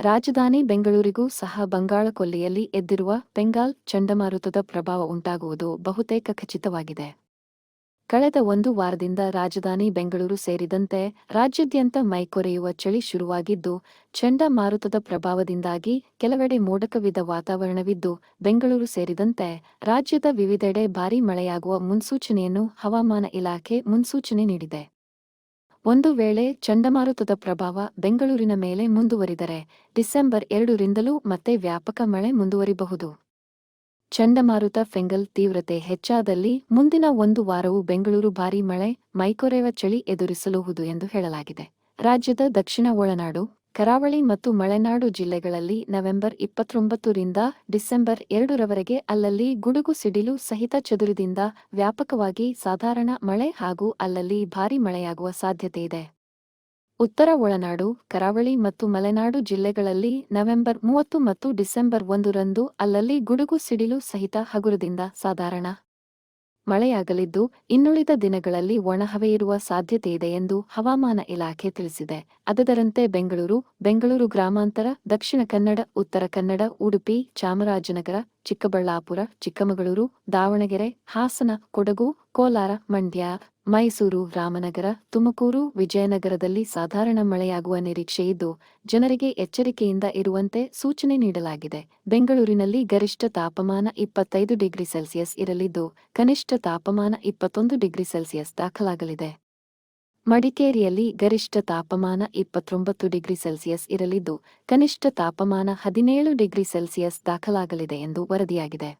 ರಾಜಧಾನಿ ಬೆಂಗಳೂರಿಗೂ ಸಹ ಬಂಗಾಳ ಕೊಲ್ಲಿಯಲ್ಲಿ ಎದ್ದಿರುವ ಬೆಂಗಾಲ್ ಚಂಡಮಾರುತದ ಪ್ರಭಾವ ಉಂಟಾಗುವುದು ಬಹುತೇಕ ಖಚಿತವಾಗಿದೆ. ಕಳೆದ ಒಂದು ವಾರದಿಂದ ರಾಜಧಾನಿ ಬೆಂಗಳೂರು ಸೇರಿದಂತೆ ರಾಜ್ಯಾದ್ಯಂತ ಮೈಕೊರೆಯುವ ಚಳಿ ಶುರುವಾಗಿದ್ದು, ಚಂಡಮಾರುತದ ಪ್ರಭಾವದಿಂದಾಗಿ ಕೆಲವೆಡೆ ಮೋಡಕವಿದ ವಾತಾವರಣವಿದ್ದು, ಬೆಂಗಳೂರು ಸೇರಿದಂತೆ ರಾಜ್ಯದ ವಿವಿಧೆಡೆ ಭಾರೀ ಮಳೆಯಾಗುವ ಮುನ್ಸೂಚನೆಯನ್ನು ಹವಾಮಾನ ಇಲಾಖೆ ಮುನ್ಸೂಚನೆ ನೀಡಿದೆ. ಒಂದು ವೇಳೆ ಚಂಡಮಾರುತದ ಪ್ರಭಾವ ಬೆಂಗಳೂರಿನ ಮೇಲೆ ಮುಂದುವರಿದರೆ ಡಿಸೆಂಬರ್ ಎರಡರಿಂದಲೂ ಮತ್ತೆ ವ್ಯಾಪಕ ಮಳೆ ಮುಂದುವರಿಬಹುದು. ಚಂಡಮಾರುತ ಫೆಂಗಲ್ ತೀವ್ರತೆ ಹೆಚ್ಚಾದಲ್ಲಿ ಮುಂದಿನ ಒಂದು ವಾರವು ಬೆಂಗಳೂರು ಭಾರೀ ಮಳೆ, ಮೈಕೊರೆವ ಚಳಿ ಎದುರಿಸಲುಹುದು ಎಂದು ಹೇಳಲಾಗಿದೆ. ರಾಜ್ಯದ ದಕ್ಷಿಣ ಒಳನಾಡು ಕರಾವಳಿ ಮತ್ತು ಮಲೆನಾಡು ಜಿಲ್ಲೆಗಳಲ್ಲಿ ನವೆಂಬರ್ ಇಪ್ಪತ್ತೊಂಬತ್ತರಿಂದ ಡಿಸೆಂಬರ್ ಎರಡರವರೆಗೆ ಅಲ್ಲಲ್ಲಿ ಗುಡುಗು ಸಿಡಿಲು ಸಹಿತ ಚದುರಿದಿಂದ ವ್ಯಾಪಕವಾಗಿ ಸಾಧಾರಣ ಮಳೆ ಹಾಗೂ ಅಲ್ಲಲ್ಲಿ ಭಾರೀ ಮಳೆಯಾಗುವ ಸಾಧ್ಯತೆಯಿದೆ ಉತ್ತರ ಒಳನಾಡು, ಕರಾವಳಿ ಮತ್ತು ಮಲೆನಾಡು ಜಿಲ್ಲೆಗಳಲ್ಲಿ ನವೆಂಬರ್ ಮೂವತ್ತು ಮತ್ತು ಡಿಸೆಂಬರ್ ಒಂದರಂದು ಅಲ್ಲಲ್ಲಿ ಗುಡುಗು ಸಿಡಿಲು ಸಹಿತ ಹಗುರದಿಂದ ಸಾಧಾರಣ. ಮಳೆಯಾಗಲಿದ್ದು ಇನ್ನುಳಿದ ದಿನಗಳಲ್ಲಿ ಒಣಹವೆಯಿರುವ ಸಾಧ್ಯತೆಯಿದೆ ಎಂದು ಹವಾಮಾನ ಇಲಾಖೆ ತಿಳಿಸಿದೆ. ಅದರಂತೆ ಬೆಂಗಳೂರು ಬೆಂಗಳೂರು ಗ್ರಾಮಾಂತರ, ದಕ್ಷಿಣ ಕನ್ನಡ, ಉತ್ತರ ಕನ್ನಡ, ಉಡುಪಿ, ಚಾಮರಾಜನಗರ, ಚಿಕ್ಕಬಳ್ಳಾಪುರ, ಚಿಕ್ಕಮಗಳೂರು, ದಾವಣಗೆರೆ, ಹಾಸನ, ಕೊಡಗು ಕೋಲಾರ, ಮಂಡ್ಯ, ಮೈಸೂರು, ರಾಮನಗರ, ತುಮಕೂರು, ವಿಜಯನಗರದಲ್ಲಿ ಸಾಧಾರಣ ಮಳೆಯಾಗುವ ನಿರೀಕ್ಷೆಯಿದ್ದು ಜನರಿಗೆ ಎಚ್ಚರಿಕೆಯಿಂದ ಇರುವಂತೆ ಸೂಚನೆ ನೀಡಲಾಗಿದೆ. ಬೆಂಗಳೂರಿನಲ್ಲಿ ಗರಿಷ್ಠ ತಾಪಮಾನ ಇಪ್ಪತ್ತೈದು ಡಿಗ್ರಿ ಸೆಲ್ಸಿಯಸ್ ಇರಲಿದ್ದು, ಕನಿಷ್ಠ ತಾಪಮಾನ ಇಪ್ಪತ್ತೊಂದು ಡಿಗ್ರಿ ಸೆಲ್ಸಿಯಸ್ ದಾಖಲಾಗಲಿದೆ. ಮಡಿಕೇರಿಯಲ್ಲಿ ಗರಿಷ್ಠ ತಾಪಮಾನ ಇಪ್ಪತ್ತೊಂಬತ್ತು ಡಿಗ್ರಿ ಸೆಲ್ಸಿಯಸ್ ಇರಲಿದ್ದು, ಕನಿಷ್ಠ ತಾಪಮಾನ ಹದಿನೇಳು ಡಿಗ್ರಿ ಸೆಲ್ಸಿಯಸ್ ದಾಖಲಾಗಲಿದೆ ಎಂದು ವರದಿಯಾಗಿದೆ.